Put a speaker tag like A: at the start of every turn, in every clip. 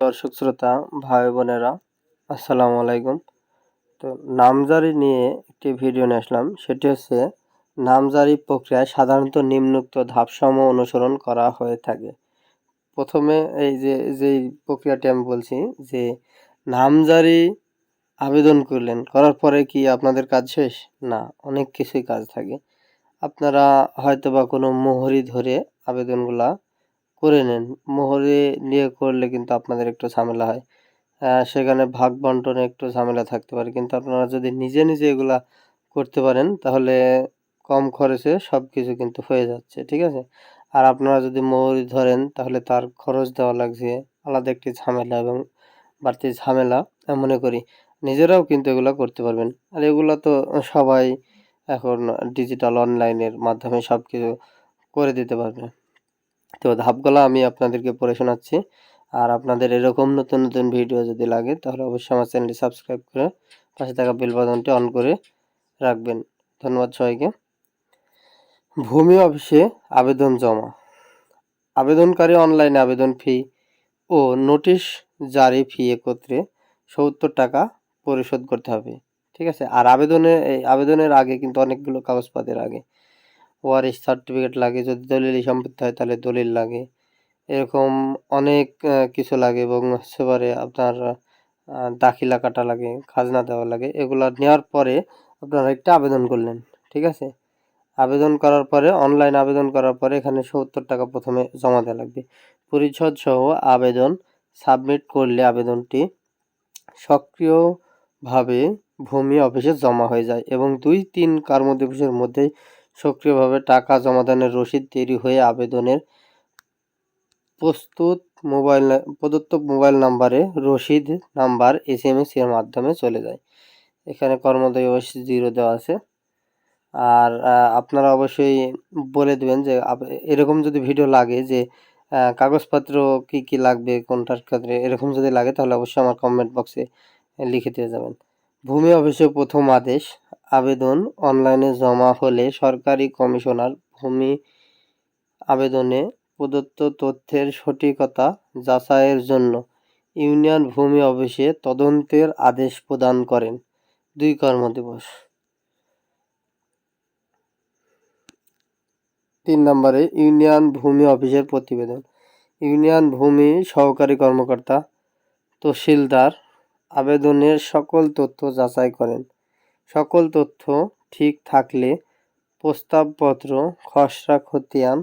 A: দর্শক শ্রোতা, ভাই বোনেরা, আসসালামু আলাইকুম। তো নামজারি নিয়ে একটি ভিডিও নিয়ে আসলাম। সেটি হচ্ছে, নামজারি প্রক্রিয়ায় সাধারণত নিম্নোক্ত ধাপসমূহ অনুসরণ করা হয়ে থাকে। প্রথমে এই যে যেই প্রক্রিয়াটি আমি বলছি, যে নামজারি আবেদন করলেন, করার পরে কি আপনাদের কাজ শেষ? না, অনেক কিছুই কাজ থাকে। আপনারা হয়তো বা কোনো মোহরি ধরে আবেদনগুলা করে নেন। মোহরে নিয়ে করলে কিন্তু আপনাদের একটু ঝামেলা হয়। সেখানে ভাগ বন্টনে একটু ঝামেলা থাকতে পারে। কিন্তু আপনারা যদি নিজে নিজে এগুলা করতে পারেন, তাহলে কম খরচে সব কিছু কিন্তু হয়ে যাচ্ছে, ঠিক আছে? আর আপনারা যদি মোহরি ধরেন, তাহলে তার খরচ দেওয়া লাগছে। আলাদা একটি ঝামেলা এবং বাড়তি ঝামেলা মনে করি। নিজেরাও কিন্তু এগুলা করতে পারবেন। আর এগুলো তো সবাই এখন ডিজিটাল অনলাইনের মাধ্যমে সব কিছু করে দিতে পারবে। তো ধাপগুলো আমি আপনাদেরকে পড়ে শোনাচ্ছি। আর আপনাদের এরকম নতুন নতুন ভিডিও যদি লাগে, তাহলে অবশ্যই আমার চ্যানেলটি সাবস্ক্রাইব করে পাশে থাকা বেল বাটনটি অন করে রাখবেন। ধন্যবাদ সবাইকে। ভূমি অফিসে আবেদন জমা। আবেদনকারী অনলাইনে আবেদন ফি ও নোটিশ জারি ফি একত্রে সত্তর টাকা পরিশোধ করতে হবে। ঠিক আছে? আর আবেদনে আবেদনের আগে কিন্তু অনেকগুলো কাগজপাতির আগে। ওয়ারিশ সার্টিফিকেট লাগে। যদি দলিল সম্পত্তি হয়, তাহলে দলিল লাগে। এরকম অনেক কিছু লাগে এবং হচ্ছে পারে আপনার দাখিলা কাটা লাগে, খাজনা দেওয়া লাগে। এগুলো নেওয়ার পরে আপনারা একটা আবেদন করলেন, ঠিক আছে? আবেদন করার পরে অনলাইন আবেদন করার পরে এখানে সত্তর টাকা প্রথমে জমা দেওয়া লাগবে। পরিচ্ছদ সহ আবেদন সাবমিট করলে আবেদনটি সক্রিয়ভাবে ভূমি অফিসে জমা হয়ে যায় এবং দুই তিন কর্মদিবসের মধ্যেই সক্রিয়ভাবে টাকা জমাদানের রসিদ তৈরি হয়ে আবেদনের প্রস্তুত মোবাইল প্রদত্ত মোবাইল নাম্বারে রসিদ নাম্বার, এস এম এস এর মাধ্যমে চলে যায়। এখানে কর্মদায়ী অবশ্যই জিরো দেওয়া আছে। আর আপনারা অবশ্যই বলে দেবেন যে এরকম যদি ভিডিও লাগে যে কাগজপত্র কি কি লাগবে, কোনটার ক্ষেত্রে এরকম যদি লাগে তাহলে অবশ্যই আমার কমেন্ট বক্সে লিখে দিয়ে যাবেন। ভূমি অফিসে প্রথম আদেশ। আবেদন অনলাইনে জমা হলে সরকারি কমিশনার ভূমি আবেদনে প্রদত্ত তথ্যের সঠিকতা যাচাইয়ের জন্য ইউনিয়ন ভূমি অফিসে তদন্তের আদেশ প্রদান করেন। দুই কর্মদিবস। তিন নম্বরে, ইউনিয়ন ভূমি অফিসের প্রতিবেদন। ইউনিয়ন ভূমি সহকারী কর্মকর্তা তহসিলদার আবেদনের সকল তথ্য যাচাই করেন। সকল তথ্য ঠিক থাকলে প্রস্তাবপত্র, খসড়া খতিয়ান,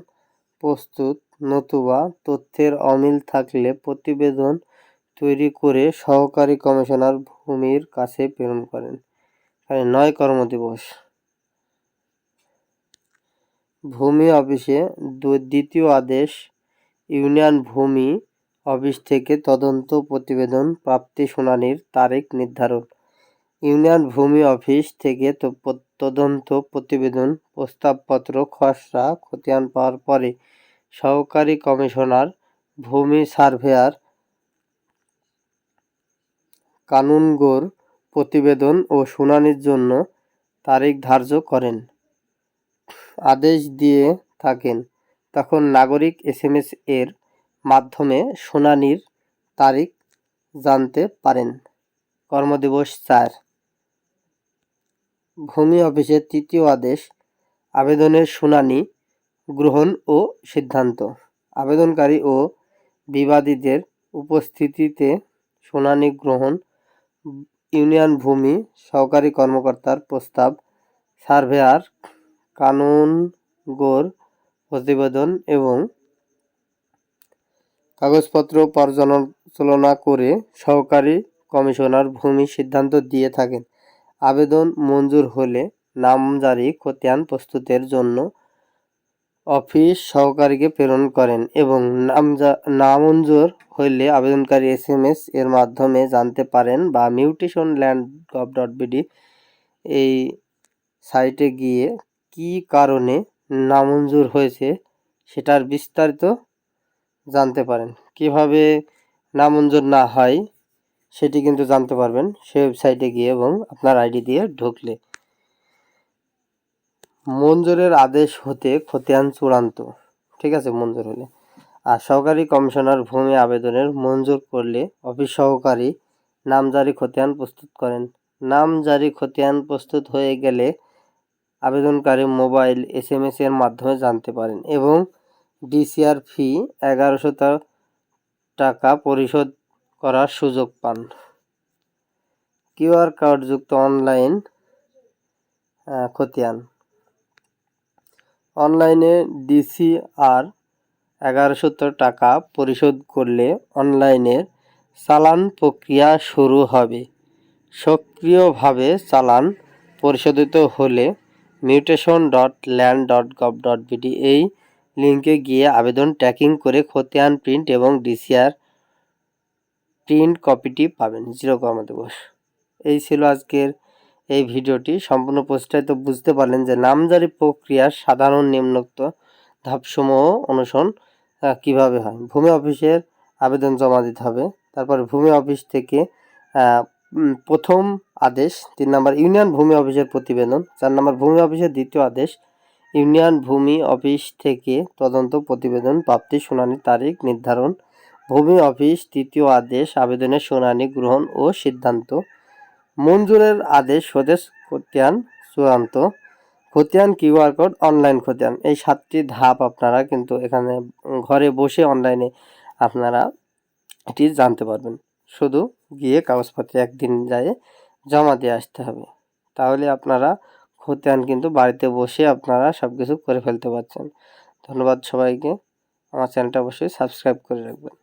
A: প্রস্তুত, নতুবা তথ্যের অমিল থাকলে প্রতিবেদন তৈরি করে সহকারী কমিশনার ভূমির কাছে প্রেরণ করেন। নয় কর্মদিবস। ভূমি অফিসে দ্বিতীয় আদেশ, ইউনিয়ন ভূমি অফিস থেকে তদন্ত প্রতিবেদন প্রাপ্তি শুনানির তারিখ নির্ধারণ। ইউনিয়ন ভূমি অফিস থেকে তদন্ত প্রতিবেদন, প্রস্তাবপত্র, খসড়া, খতিয়ান পাওয়ার পরে সহকারী কমিশনার, ভূমি সার্ভেয়ার, কানুনগোর প্রতিবেদন ও শুনানির জন্য তারিখ ধার্য করেন। আদেশ দিয়ে থাকেন। তখন নাগরিক এসএমএস এর মাধ্যমে শুনানির তারিখ জানতে পারেন। কর্মদিবস চার। ভূমি অফিসের তৃতীয় আদেশ, আবেদনের শুনানি, গ্রহণ ও সিদ্ধান্ত। আবেদনকারী ও বিবাদীদের উপস্থিতিতে শুনানি, গ্রহণ, ইউনিয়ন ভূমি, সহকারী কর্মকর্তার প্রস্তাব, সার্ভেয়ার, কানুনগোর, প্রতিবেদন এবং কাগজপত্র পর্যালোচনা করে সহকারী কমিশনার ভূমি সিদ্ধান্ত দিয়ে থাকেন। আবেদন মঞ্জুর হলে নামজারি খতিয়ান প্রস্তুতের জন্য অফিস সহকারীকে প্রেরণ করেন এবং নামজা নামঞ্জুর হইলে আবেদনকারী এস এম এস এর মাধ্যমে জানতে পারেন বা mutation land gov dot BD এই সাইটে গিয়ে কি কারণে নামঞ্জুর হয়েছে সেটার বিস্তারিত জানতে পারেন। কীভাবে নামঞ্জুর না হয় সেটি কিন্তু জানতে পারবেন। সেই ওয়েবসাইটে গিয়ে এবং আপনার আইডি দিয়ে ঢুকলে। মঞ্জুরের আদেশ হতে খতিয়ান চূড়ান্ত। ঠিক আছে, মঞ্জুর হলে। আর সহকারী কমিশনার ভূমি আবেদনের মঞ্জুর করলে অফিস সহকারী নামজারি খতিয়ান প্রস্তুত করেন। নামজারি খতিয়ান প্রস্তুত হয়ে গেলে আবেদনকারী মোবাইল এস এম এস এর মাধ্যমে জানতে পারেন এবং ডিসিআর ফি এগারোশো টাকা পরিশোধ করার সুযোগ পান। কিউআর কার্ডযুক্ত অনলাইন খতিয়ান। অনলাইনে ডিসিআর এগারোশো টাকা পরিশোধ করলে অনলাইনের চালান প্রক্রিয়া শুরু হবে। সক্রিয়ভাবে চালান পরিশোধিত হলে mutation dot land dot gov dot BD এই লিঙ্কে গিয়ে আবেদন ট্র্যাকিং করে খতিয়ান, প্রিন্ট এবং ডিসিআর প্রিন্ট কপিটি পাবেন জিরো কর্মদিবস এই ছিল আজকের এই ভিডিওটি। সম্পূর্ণ পোস্টটায় তো বুঝতে পারলেন যে নামজারি প্রক্রিয়ার সাধারণ নিম্নোক্ত ধাপসমূহ অনুসরণ কীভাবে হয়। ভূমি অফিসের আবেদন জমা দিতে হবে। তারপর ভূমি অফিস থেকে প্রথম আদেশ, তিন নম্বর ইউনিয়ন ভূমি অফিসের প্রতিবেদন, চার নম্বর ভূমি অফিসের দ্বিতীয় আদেশ, ইউনিয়ন ভূমি অফিস থেকে তদন্ত প্রতিবেদন, প্রাপ্তি শুনানির তারিখ নির্ধারণ ভূমি অফিস, তৃতীয় আদেশ, আবেদনের শুনানি, গ্রহণ ও সিদ্ধান্ত। মঞ্জুরের আদেশ, স্বদেশ খতিয়ান, চূড়ান্ত। খতিয়ান কিউআর কোড, অনলাইন খতিয়ান। এই সাতটি ধাপ আপনারা কিন্তু এখানে ঘরে বসে অনলাইনে আপনারা এটি জানতে পারবেন। শুধু গিয়ে কাগজপত্রে একদিন যায় জমা দিয়ে আসতে হবে। তাহলে আপনারা খতিয়ান কিন্তু বাড়িতে বসে আপনারা সব কিছু করে ফেলতে পারছেন। ধন্যবাদ সবাইকে। আমার চ্যানেলটা অবশ্যই সাবস্ক্রাইব করে রাখবেন।